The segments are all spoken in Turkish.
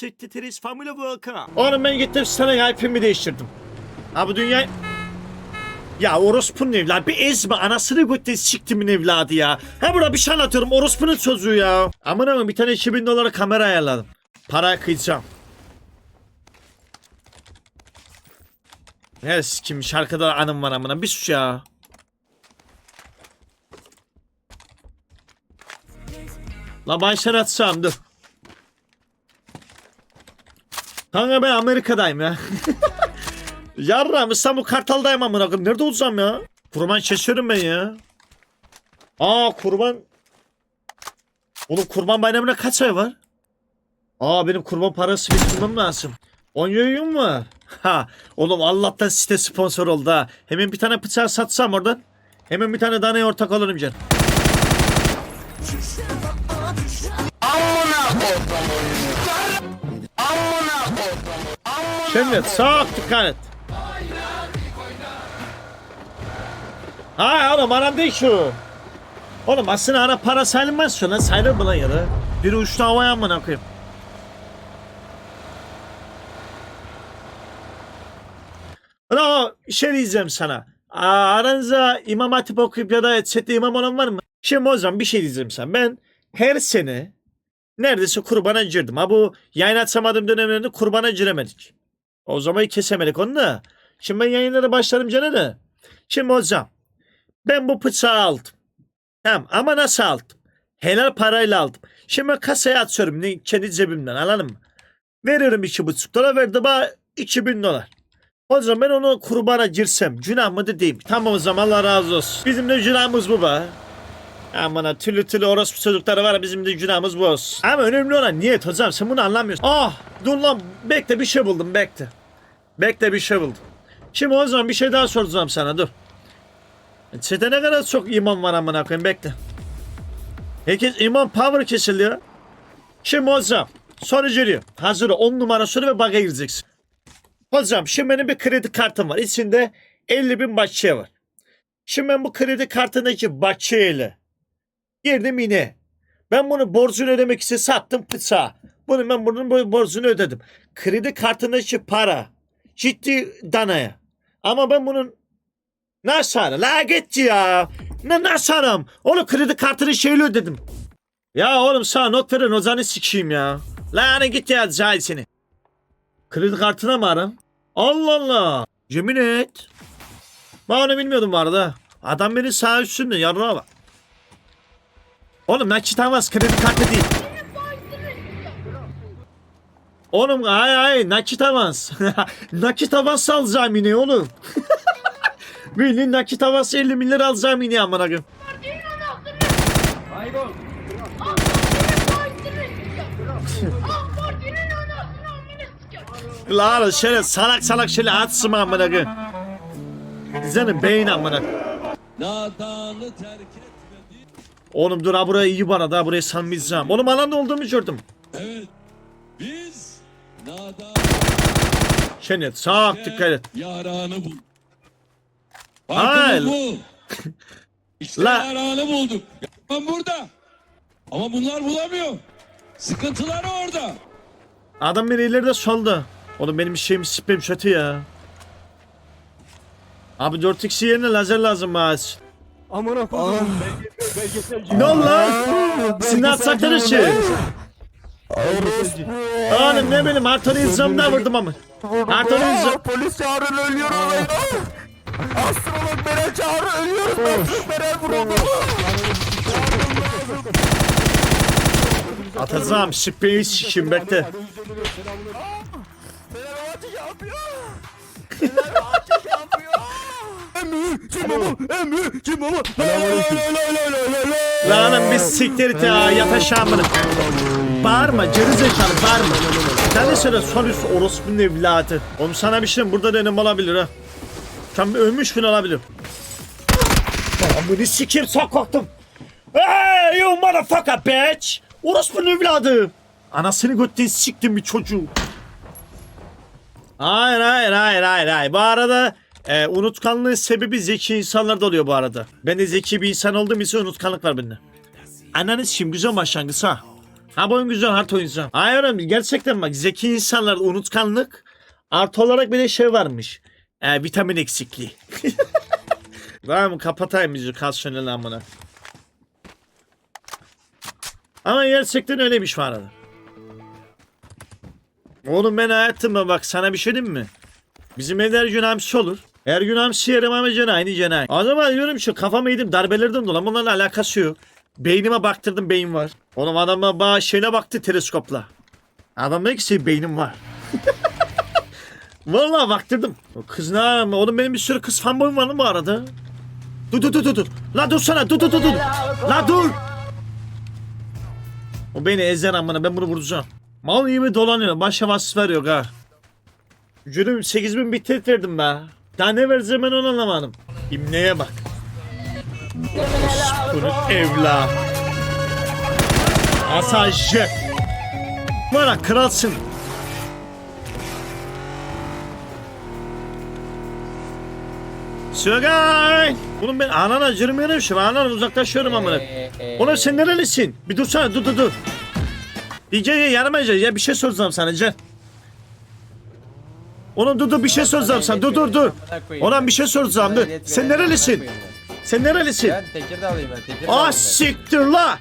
Teres Family Welcome. Oğlum ben gittim sana IP'mi değiştirdim. Ha bu dünya... Ya orospunun evladı bir ezme anasını götten siktimin evladı ya. Ha burada bir şey anlatıyorum orospunun çocuğu ya. Aman aman bir tane 2000 dolara kamera ayarladım. Para kıyacağım. Her kim şarkıda anım var amına bir sus ya. La başlar atsam dur. Kanka ben Amerika'dayım ya. Yarram İstanbul Kartal'dayım amına koyayım. Nerede olacağım ya? Kurban şaşıyorum ben ya. Aa kurban. Oğlum kurban bayramına kaç ay var? Aa benim kurban parası bitirmem lazım. 10 yayın var. Ha oğlum Allah'tan site sponsor oldu ha. Hemen bir tane bıçağı satsam oradan. Hemen bir tane danaya ortak olurum can. Şimdi çok dikkat et. Ha oğlum aram değil şu. Oğlum aslında ara para sayılmaz şu lan sayılır mı lan ya da? Biri uçtu havaya amına koyayım. Ulan o şey diyeceğim sana. Aa, aranızda imam hatip okuyup ya da sette imam olan var mı? Şimdi o zaman bir şey diyeceğim sana. Ben her sene neredeyse kurbana girdim. Ha bu yayın açamadığım dönemlerinde kurbana giremedik. O zaman kesemedik onu da. Şimdi ben yayınlara başlarım canı da. Şimdi hocam ben bu bıçağı aldım. Tamam ama nasıl aldım? Helal parayla aldım. Şimdi ben kasaya atıyorum kendi cebimden anladın mı? Veriyorum iki buçuk dolar verdi bana 2000 dolar. O zaman ben onu kurbana girsem günah mıdır değil? Tamam o zaman Allah razı olsun. Bizim de günahımız bu be. Aman ha türlü türlü orospu çocukları var bizim de günahımız bu olsun. Ama önemli olan niyet hocam sen bunu anlamıyorsun. Ah dur lan bekle bir şey buldum bekle. Bekle bir şey buldum. Şimdi o zaman bir şey daha soracağım sana dur. Çete ne kadar çok imam var amına koyayım bekle. Herkes imam power kesiliyor. Şimdi hocam soru geliyor. Hazır 10 numara soru ve baga gireceksin. Hocam şimdi benim bir kredi kartım var. İçinde 50 bin bahçe var. Şimdi ben bu kredi kartındaki bahçeyle girdim yine. Ben bunu borcunu ödemek için sattım bıçağı. Bunu ben bunun bu borcunu ödedim. Kredi kartındaki para ciddi danaya. Ama ben bunun nasıl? La git ya. Ne nasıl aram? Oğlum kredi kartını şeyle ödedim. Ya oğlum sana not veren ozanı sikeyim ya. La hani git ya cahil seni. Kredi kartına mı aram? Allah Allah. Yemin et. Ben onu bilmiyordum bu arada. Adam beni sağ üstünde yarrağa bak. Oğlum nakit avans kredi kartı değil. Oğlum ay ay nakit avans. nakit avans alacağım yine oğlum. Bildiğin nakit avans 50 milyar alacağım yine amına koyayım. Lan şöyle salak salak şöyle atsın amına koyayım. Senin beyin amına. Nadanı terk. Oğlum dur ha burayı iyi bana da burayı sanmayacağım. Oğlum alanda olduğumu gördüm. Evet. Biz nadan Şenet sağ dikkat et. yaranı bulduk. Hayır. Farkımız bu. İşte La- yaranı bulduk. Ben burada. Ama bunlar bulamıyor. Sıkıntılar orada. Adam beni ileride solda. Oğlum benim şeyim spreyim kötü ya. Abi 4x yerine lazer lazım bana. Amına koydum. Ne oldu lan? Sinan saklanır şey. Oğlum ne bileyim Artan'ı izlamda vurdum ama. Artan'ı izlam. Polis çağırın ölüyorum lan. Astrolog Beren çağırın ölüyoruz. Astrolog Beren vuruldu. Atacağım spreyi sikim bekle. Fenerbahçe yapıyor. Fenerbahçe. Emmi kim baba? Emmi kim baba? La la la la la la la la. Lanım bir siktir et ya yat aşağı amına. Bağırma geri zekalı bağırma. Sen de söyle son üst orospunun evladı. Oğlum sana bir şey diyeyim, burada denem olabilir ha. Tam bir ölmüş gün olabilir. Amını sikeyim çok korktum. Hey you motherfucker bitch. Orospunun evladı. Anasını götten siktim bir çocuğu. Hayır hayır hayır hayır hayır. Bu arada e, unutkanlığın sebebi zeki insanlarda oluyor bu arada. Ben de zeki bir insan olduğum için unutkanlık var bende. Ananı sikeyim güzel başlangıç ha. Ha bu oyun güzel harita oynayacağım. Hayır oğlum gerçekten bak zeki insanlar unutkanlık artı olarak bir de şey varmış. Ee, vitamin eksikliği. Tamam kapatayım bizi kalsiyonel amına. Ama gerçekten öyle bir var arada. Oğlum ben hayatımda bak sana bir şey diyeyim mi? Bizim evde her gün hamsi olur. Her gün hamsi yerim ama canı aynı canı. O zaman diyorum şu kafamı yedim darbelerden dolayı bunlarla alakası yok. Beynime baktırdım beyin var. Oğlum adama bana şeyine baktı teleskopla. Adam dedi ki senin beynin var. Vallahi baktırdım. Kız ne yapayım? Oğlum benim bir sürü kız fanboyum var mı bu arada? Dur dur dur dur dur. La dur sana dur dur dur dur. La dur. O beni ezer amına ben bunu vuracağım. Mal gibi dolanıyor. Başa vasıf veriyor ha. Cürüm 8000 bitet verdim be. Daha ne vereceğim ben onu anlamadım. İmneye bak. Bunun evla. Asajı. Bana kralsın. Sögay. Bunun ben anana cırmıyorum şu anan uzaklaşıyorum amına. Oğlum sen nerelisin? Bir dursana dur dur dur. DJ yaramayacak ya bir şey soracağım sana Can. Oğlum dur dur bir şey soracağım sana dur dur dur. Oğlum bir şey soracağım dur. Sen nerelisin? Sen nerelisin? Ben Tekirdağlıyım ben Tekirdağlıyım Ah siktir la.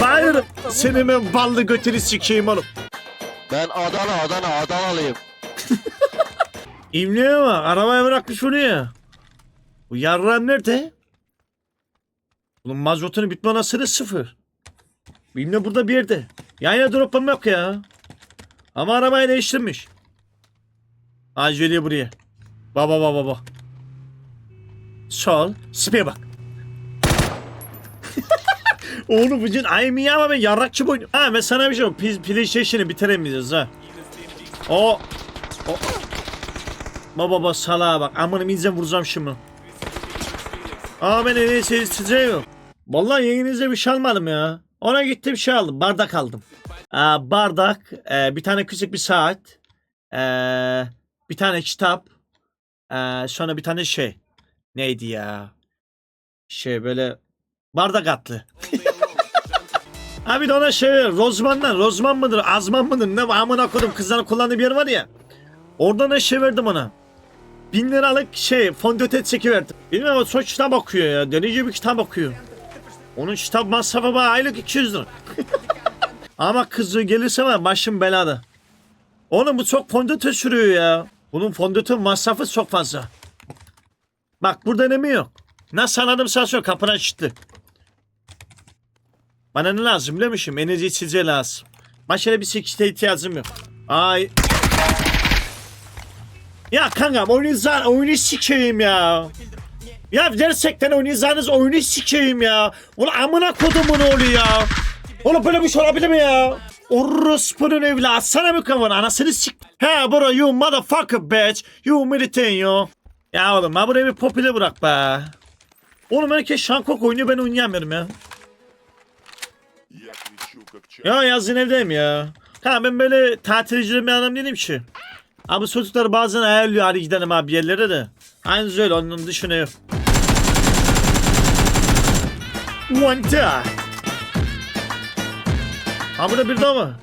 Hayır. Senin ben ballı götünü sikeyim oğlum. Ben Adana, Adana, Adanalıyım. İmliğe bak arabaya bırakmış bunu ya. Bu yarram nerede? Bunun mazotunun bitme olasılığı sıfır. İmle burada bir yerde. Yan yana drop'um yok ya. Ama arabayı değiştirmiş. Acele buraya. Baba baba baba. Sol. Speye bak. Oğlum bugün ayım ya ama ben yarrakçı boyun. Ha ben sana bir şey Pl- PlayStation'ı bitiremeyeceğiz ha. O. O. Baba baba salağa bak. Amanım izle vuracağım şimdi. Aa ben en iyisi isteyeceğim. Vallahi yayınıza bir şey almadım ya. Ona gittim şey aldım. Bardak aldım. Aa, bardak. e, bir tane küçük bir saat. e, bir tane kitap. e, sonra bir tane şey. Neydi ya? Şey böyle bardak atlı. Abi de ona şey Rozman'dan Rozman mıdır Azman mıdır ne amına koydum kızların kullandığı bir yer var ya. Oradan da şey verdim ona. Bin liralık şey fondöte çekiverdim. Bilmiyorum o son kitap okuyor ya. Delici bir kitap okuyor. Onun kitap masrafı bana aylık 200 lira. Ama kızı gelirse var başım belada. Oğlum bu çok fondöte sürüyor ya. Bunun fondöte masrafı çok fazla. Bak burada önemi yok. Nasıl anladım sağ sol kapına açtı. Bana ne lazım musun? Enerji içeceği lazım. Başka bir sikiste ihtiyacım yok. Ay. Ya kankam oynayacağın oyunu sikeyim ya. Ya gerçekten oynayacağınız oyunu sikeyim ya. Ulan amına kodumun oğlu ya. Oğlum böyle bir şey olabilir mi ya? Orospu'nun evladı sana mı kafanı anasını sik. He bro you motherfucker bitch. You militant yo. Ya oğlum ha buraya bir popüle bırak be. Oğlum herkes Shankok oynuyor ben oynayamıyorum ya. Ya yazın evdeyim ya. Ha ben böyle tatilci bir adam değilim ki. Abi çocuklar bazen ayarlıyor hadi gidelim abi yerlere de. Aynı öyle onun dışına yok. One die. Ha burada bir daha mı?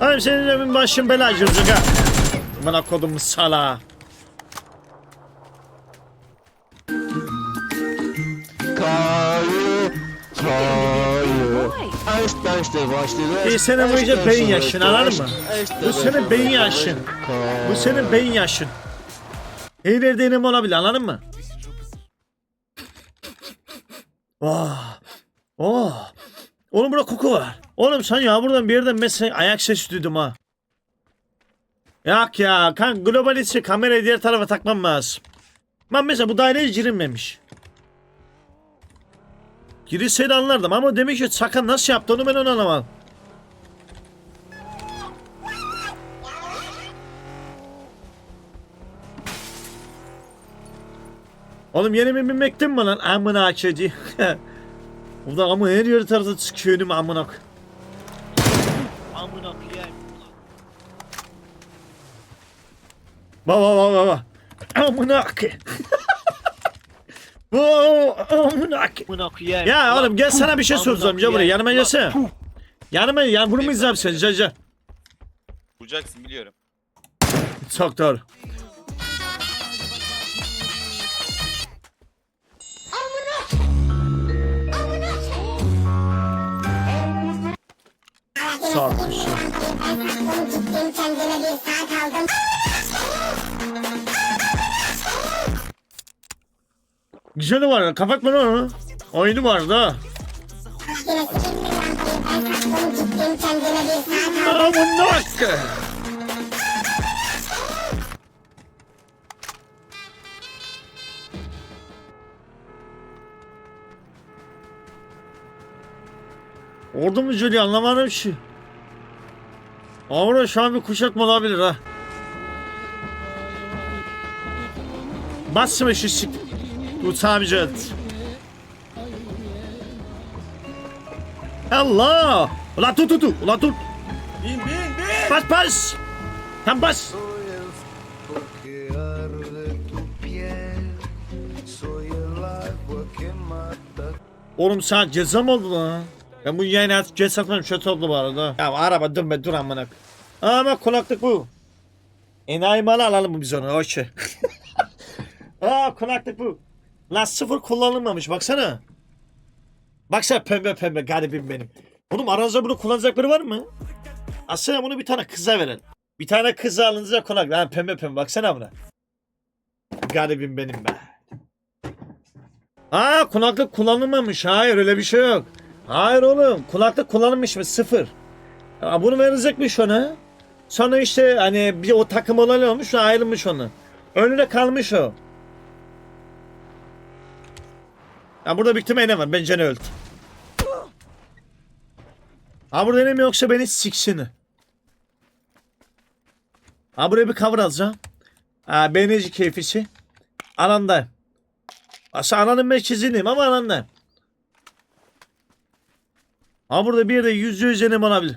Abi senin evin başın bela girecek ha. Bana kodum sala. Başladı. Bir sene boyunca beyin yaşın anladın mı? Bu senin beyin yaşın. Bu senin beyin yaşın. Her yerde olabilir anladın mı? Oh. Oh. Oğlum burada koku var. Oğlum sen ya buradan bir yerden mesela ayak sesi duydum ha. Yok ya kan globalisi kamerayı diğer tarafa takmam lazım. Ben mesela bu daireye girilmemiş. Girilseydi anlardım ama demek ki Sakan nasıl yaptı onu ben onu anlamadım. Oğlum yeni bir binmektin mi lan? Amına açıcı. Bu da ama her yeri tarzı çıkıyor önüme amına. Amına baba baba. Amına koy- Oo, amına k- Amına koyayım. Ya oğlum gel sana bir şey soracağım. Gel buraya yanıma gelsene. Yanıma yani bunu mu izleyeyim seni? Gel gel. Vuracaksın biliyorum. Çok doğru. Sağ kuşu. Güzeli var. Kapatma lan onu. Oyunu var da. Amına hakkı. Orada mı Jüli anlamadım bir Avra şu an bir kuşatma olabilir ha. Basma şu sik... Samicet. Allah! Ulan tut tut tut! Ulan tut! Bin bin bin. Bas bas! Tam bas! Oğlum sana ceza mı oldu lan? Ben bu yayını artık ceza satmam kötü oldu bu arada. Ya araba dönme dur amına. Ama kulaklık bu. Enayi malı alalım mı biz onu? Okey. Aa kulaklık bu. Lan sıfır kullanılmamış baksana. Baksana pembe pembe garibim benim. Oğlum aranızda bunu kullanacak biri var mı? Aslında bunu bir tane kıza verin. Bir tane kıza alınacak kulak. Lan pembe pembe baksana buna. Garibim benim be. Aa kulaklık kullanılmamış. Hayır öyle bir şey yok. Hayır oğlum kulaklık kullanılmış mı? Sıfır. Aa, bunu verecekmiş ona. Sonra işte hani bir o takım olan olmuş ayrılmış onu. Önüne kalmış o. Ya burada bir ihtimal ne var? Bence ne öldü. Ha burada ne yoksa beni siksini. Ha buraya bir cover alacağım. Ha beğenici keyfisi. Anandayım. Aslında ananın merkezindeyim ama anandayım. Ha burada bir de yüzde yüz yenim olabilir.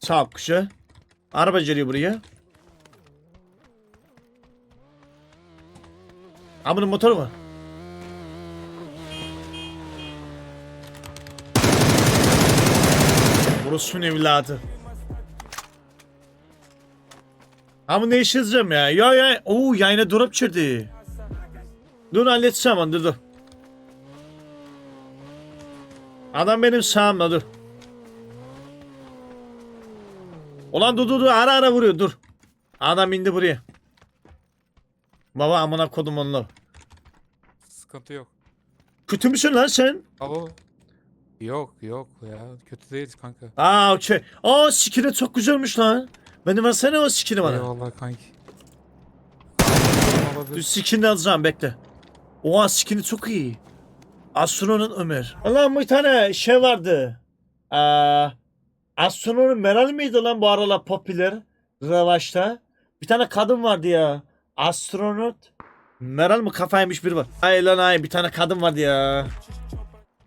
Sağ kuşa. Araba geliyor buraya. Ha bunun motoru var. Burası evladı. Ama ne iş yazacağım ya? Ya ya. Oo yayına drop çirdi. Dur onu dur dur. Adam benim sağımda dur. Ulan dur dur dur ara ara vuruyor dur. Adam indi buraya. Baba amına kodum onunla. Sıkıntı yok. Kötü müsün lan sen? Alo. Yok yok ya kötü değiliz kanka. Aa okey. Aa skini çok güzelmiş lan. Benim versene o skini bana. Eyvallah kanki. Dur Olabilir. skinini alacağım bekle. Oha skini çok iyi. Astronaut Ömer. Lan bir tane şey vardı. Aa, Astronaut Meral miydi lan bu aralar popüler? Revaçta. Bir tane kadın vardı ya. Astronot. Meral mı kafaymış biri var. Ay lan ay bir tane kadın vardı ya.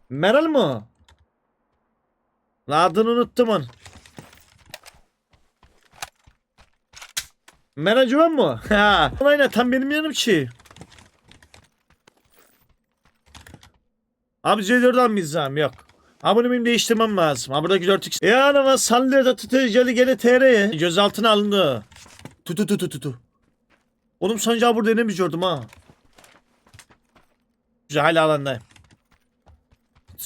Meral mı? Adını unuttum onu. Meral Güven mu? Ha. Aynen tam benim yanım ki. Abi C4'dan mı izleyeyim? Yok. Abone benim değiştirmem lazım. Ha buradaki 4x. Ya ama sallıyor da tutuyor geli geli TR'ye. Gözaltına alındı. Tutu tutu tutu. Oğlum sancağı burada ne gördüm ha. Güzel hala alandayım.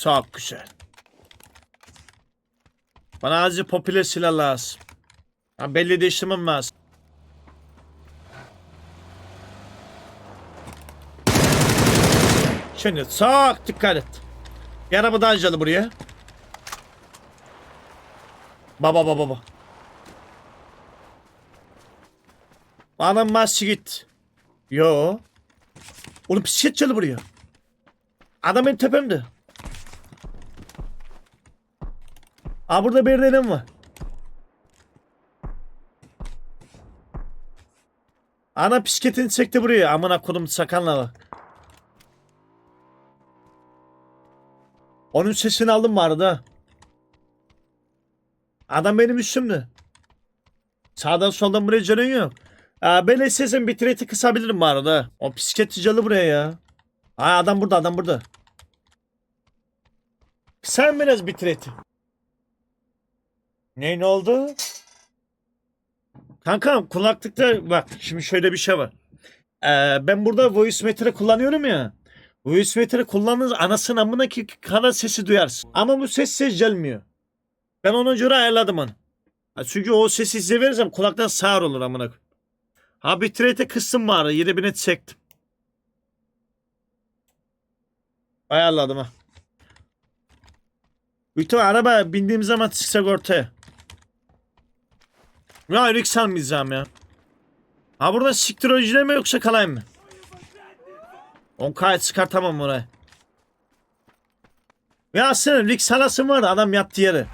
Çok güzel. Bana azıcık popüler silah lazım. Ha, belli değiştirmem lazım. Şimdi çok dikkat et. Bir araba daha buraya. Baba baba baba. Maçı git. Yo. Oğlum bisiklet çalı buraya. Adam benim tepemde. Aa burada bir denem var. Ana bisikletini çekti buraya. Amına kodum sakanla bak. Onun sesini aldım bu arada. Adam benim üstümde. Sağdan soldan buraya canın yok. Aa, ben istersen bitrate kısabilirim bu arada. O bisikletçi calı buraya ya. Aa, adam burada adam burada. Sen biraz bitrate. Ne ne oldu? Kankam kulaklıkta bak şimdi şöyle bir şey var. Ee, ben burada voice metre kullanıyorum ya. Voice metre kullandığınız anasının amındaki kanal sesi duyarsın. Ama bu ses ses gelmiyor. Ben ona göre ayarladım onu. Çünkü o sesi size verirsem kulaktan sağır olur amına. Ha bitrate'e kıstım bari. Yine bir net çektim. Ayarladım ha. Bütün araba bindiğim zaman çıkacak ortaya. Ya almayacağım ya. Ha burada siktir mi yoksa kalayım mı? 10K çıkartamam oraya. Ya senin Rick salasın var da adam yattı yere.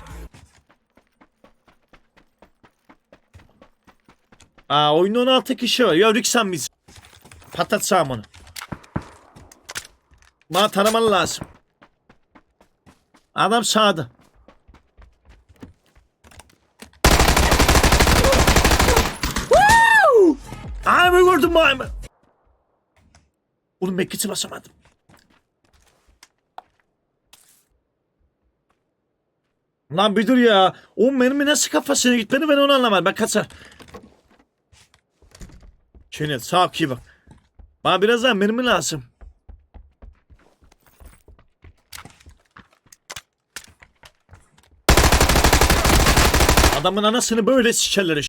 Aa oyunda 16 kişi var. Ya Rick sen misin? Patlatsam onu. Bana tanıman lazım. Adam sağda. Ben gördüm bu Oğlum Mekke'si basamadım. Lan bir dur ya. O mermi nasıl kafasına gitmedi ben onu anlamadım. Ben kaçar. Şöyle sağ ki bak. Bana biraz daha mermi lazım. Adamın anasını böyle sikerler